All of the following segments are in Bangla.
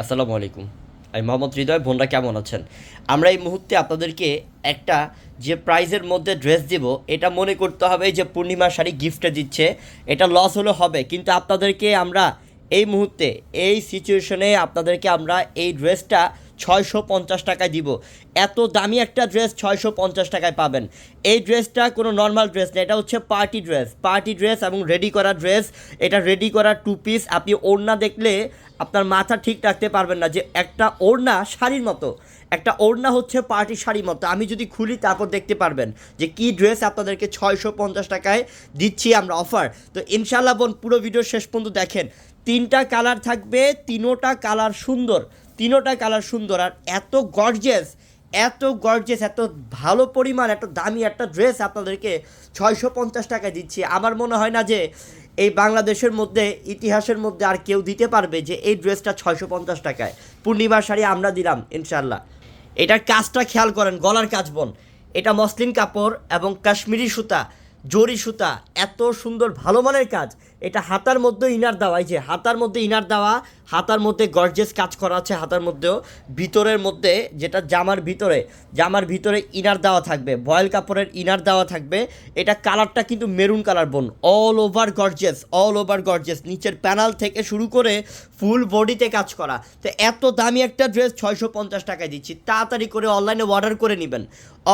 আসসালামু আলাইকুম। আমি মোহাম্মদ হৃদয়, বোনরা কেমন আছেন? আমরা এই মুহূর্তে আপনাদেরকে একটা যে প্রাইজের মধ্যে ড্রেস দিব, এটা মনে করতে হবে যে পূর্ণিমা শাড়ি গিফটে দিচ্ছে। এটা লস হলে হবে, কিন্তু আপনাদেরকে আমরা এই মুহূর্তে, এই সিচুয়েশনে আপনাদেরকে আমরা এই ড্রেসটা ছয়শো পঞ্চাশ টাকায় দিব। এত দামি একটা ড্রেস ছয়শো পঞ্চাশ টাকায় পাবেন। এই ড্রেসটা কোনো নর্মাল ড্রেস না, এটা হচ্ছে পার্টি ড্রেস পার্টি ড্রেস এবং রেডি করা ড্রেস এটা রেডি করা টু পিস আপনি ওড়না দেখলে আপনার মাথা ঠিক রাখতে পারবেন না যে একটা ওড়না শাড়ির মতো। একটা ওড়না হচ্ছে পার্টি শাড়ির মতো। আমি যদি খুলি তারপর দেখতে পারবেন যে কি ড্রেস আপনাদেরকে ছয়শো পঞ্চাশ টাকায় দিচ্ছি আমরা অফার তো ইনশাল্লাহ বোন, পুরো ভিডিও শেষ পর্যন্ত দেখেন। তিনটা কালার থাকবে, তিনোটা কালার সুন্দর। তিনোটা কালার সুন্দর আর এত গর্জেস এত গর্জেস এত ভালো পরিমাণ, এত দামি একটা ড্রেস আপনাদেরকে ছয়শো পঞ্চাশ টাকায় দিচ্ছি। আমার মনে হয় না যে এই বাংলাদেশের মধ্যে, ইতিহাসের মধ্যে আর কেউ দিতে পারবে যে এই ড্রেসটা ছয়শো পঞ্চাশ টাকায়। পূর্ণিমার শাড়ি আমরা দিলাম ইনশাল্লাহ এটার কাজটা খেয়াল করেন, গলার কাজ বোন। এটা মসলিন কাপড় এবং কাশ্মীরি সুতা। জরি সুতা, এত সুন্দর, ভালো মানের কাজ। এটা হাতার মধ্যে ইনার দেওয়া, এই যে হাতার মধ্যে ইনার দেওয়া, হাতার মধ্যে গর্জেস কাজ করা আছে হাতার মধ্যেও। ভিতরের মধ্যে যেটা জামার ভিতরে জামার ভিতরে ইনার দেওয়া থাকবে, বয়েল কাপড়ের ইনার দেওয়া থাকবে। এটা কালারটা কিন্তু মেরুন কালার বোন all over gorgeous all over gorgeous নিচের প্যানাল থেকে শুরু করে ফুল বডিতে কাজ করা। তো এত দামি একটা ড্রেস ছয়শো পঞ্চাশ টাকায় দিচ্ছি। তাড়াতাড়ি করে অনলাইনে অর্ডার করে নেবেন।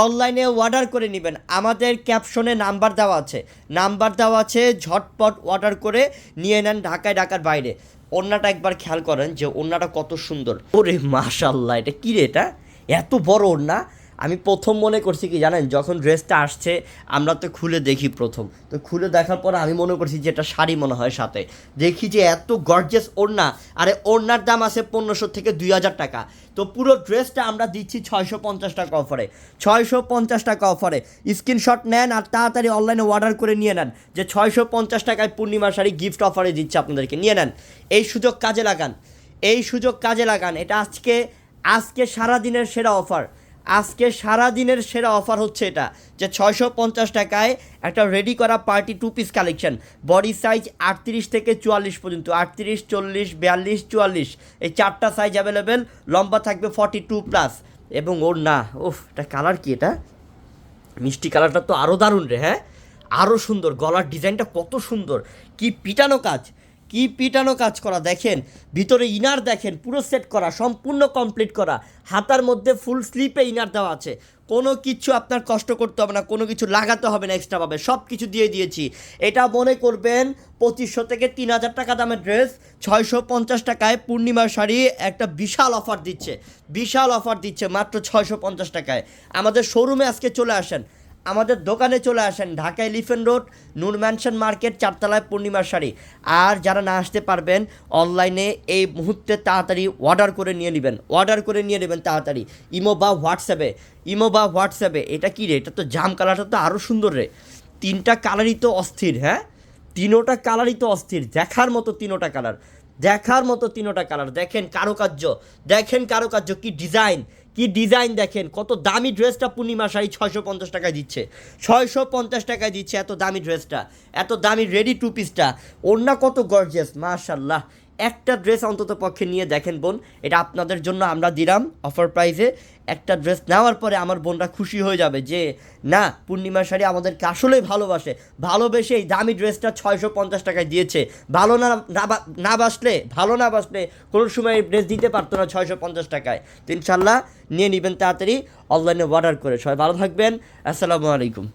অনলাইনে অর্ডার করে নেবেন। আমাদের ক্যাপশনে নাম্বার দেওয়া আছে। নাম্বার দেওয়া আছে, ঝটপট অর্ডার করে নিয়ে নেন ঢাকায়, ঢাকার বাইরে। ওড়নাটা একবার খেয়াল করেন যে ওড়নাটা কত সুন্দর। ওরে মাশাল্লাহ এটা কী রে এটা? এত বড় ওড়না? আমি প্রথম মনে করছি কি জানেন, যখন ড্রেসটা আসছে, আমরা তো খুলে দেখি প্রথম। তো খুলে দেখার পর আমি মনে করছি যে এটা শাড়ি মনে হয় সাথে। দেখি যে এত গর্জেস ওড়না, আরে ওড়নার দাম আছে পনেরোশো থেকে দুই হাজার টাকা। তো পুরো ড্রেসটা আমরা দিচ্ছি ছয়শো পঞ্চাশ টাকা অফারে। ছয়শো পঞ্চাশ টাকা অফারে। স্ক্রিনশট নেন আর তাড়াতাড়ি অনলাইনে অর্ডার করে নিয়ে নেন। যে ছয়শো পঞ্চাশ টাকায় পূর্ণিমা শাড়ি গিফট অফারে দিচ্ছে আপনাদেরকে। নিয়ে নেন। এই সুযোগ কাজে লাগান। এই সুযোগ কাজে লাগান। এটা আজকে আজকে সারা দিনের সেরা অফার আজকে সারা দিনের সেরা অফার হচ্ছে এটা, যে ছয়শো পঞ্চাশ টাকায় একটা রেডি করা party two piece collection body size আটত্রিশ থেকে চুয়াল্লিশ পর্যন্ত, আটত্রিশ, চল্লিশ, বিয়াল্লিশ, চুয়াল্লিশ। এই চারটা সাইজ অ্যাভেলেবেল লম্বা থাকবে ফর্টি টু প্লাস এবং ওর না ওফ এটা কালার কি এটা? মিষ্টি কালারটা তো আরও দারুণ রে হ্যাঁ? আরও সুন্দর, গলার ডিজাইনটা কত সুন্দর। কি পিটানো কাজ। কি পিটানো কাজ করা, দেখেন, ভিতরে ইনার দেখেন, পুরো সেট করা, সম্পূর্ণ কমপ্লিট করা, হাতার মধ্যে ফুল স্লিপে ইনার দেওয়া আছে। কোনো কিছু আপনার কষ্ট করতে হবে না, কোনো কিছু লাগাতে হবে না এক্সট্রাভাবে সব কিছু দিয়ে দিয়েছি। এটা মনে করবেন, পঁচিশশো থেকে তিন হাজার টাকা দামের ড্রেস ছয়শো পঞ্চাশ টাকায় পূর্ণিমার শাড়ি একটা বিশাল অফার দিচ্ছে। বিশাল অফার দিচ্ছে, মাত্র ছয়শো পঞ্চাশ টাকায়। আমাদের শোরুমে আজকে চলে আসেন। আমাদের দোকানে চলে আসেন Dhaka elephant road, Noor mansion market, চারতলায় পূর্ণিমার শাড়ি। আর যারা না আসতে পারবেন, অনলাইনে এই মুহূর্তে তাড়াতাড়ি অর্ডার করে নিয়ে নেবেন। অর্ডার করে নিয়ে নেবেন তাড়াতাড়ি। ইমো বা হোয়াটসঅ্যাপে ইমো বা হোয়াটসঅ্যাপে এটা কী রে? এটা তো জাম কালারটা তো আরও সুন্দর রে। তিনটা কালারই তো অস্থির হ্যাঁ? তিনোটা কালারই তো অস্থির। দেখার মতো তিনোটা কালার। দেখার মতো তিনোটা কালার দেখেন কারুকার্য দেখেন কারুকার্য, কি ডিজাইন কি ডিজাইন দেখেন, কত দামি ড্রেসটা পূর্ণিমা শাড়ি ছয়শো পঞ্চাশ টাকায় দিচ্ছে। ছয়শো পঞ্চাশ টাকায় দিচ্ছে এত দামি ড্রেসটা এত দামি রেডি টু। পিসটা অন্য কত গর্জিয়াস মাশাল্লাহ একটা ড্রেস অন্তত পক্ষে নিয়ে দেখেন বোন, এটা আপনাদের জন্য আমরা দিলাম অফার প্রাইসে একটা ড্রেস নেওয়ার পরে আমার বোনরা খুশি হয়ে যাবে যে, না পূর্ণিমা শাড়ি আমাদেরকে আসলেই ভালোবাসে। ভালোবেসে এই দামি ড্রেসটা ছয়শো পঞ্চাশ টাকায় দিয়েছে। ভালো না না বাসলে, ভালো না বাসলে কোনো সময় ড্রেস দিতে পারতো না ছয়শো পঞ্চাশ টাকায়। তো ইনশাল্লাহ নিয়ে নেবেন তাড়াতাড়ি অনলাইনে অর্ডার করে। সবাই ভালো থাকবেন। আসসালামু আলাইকুম।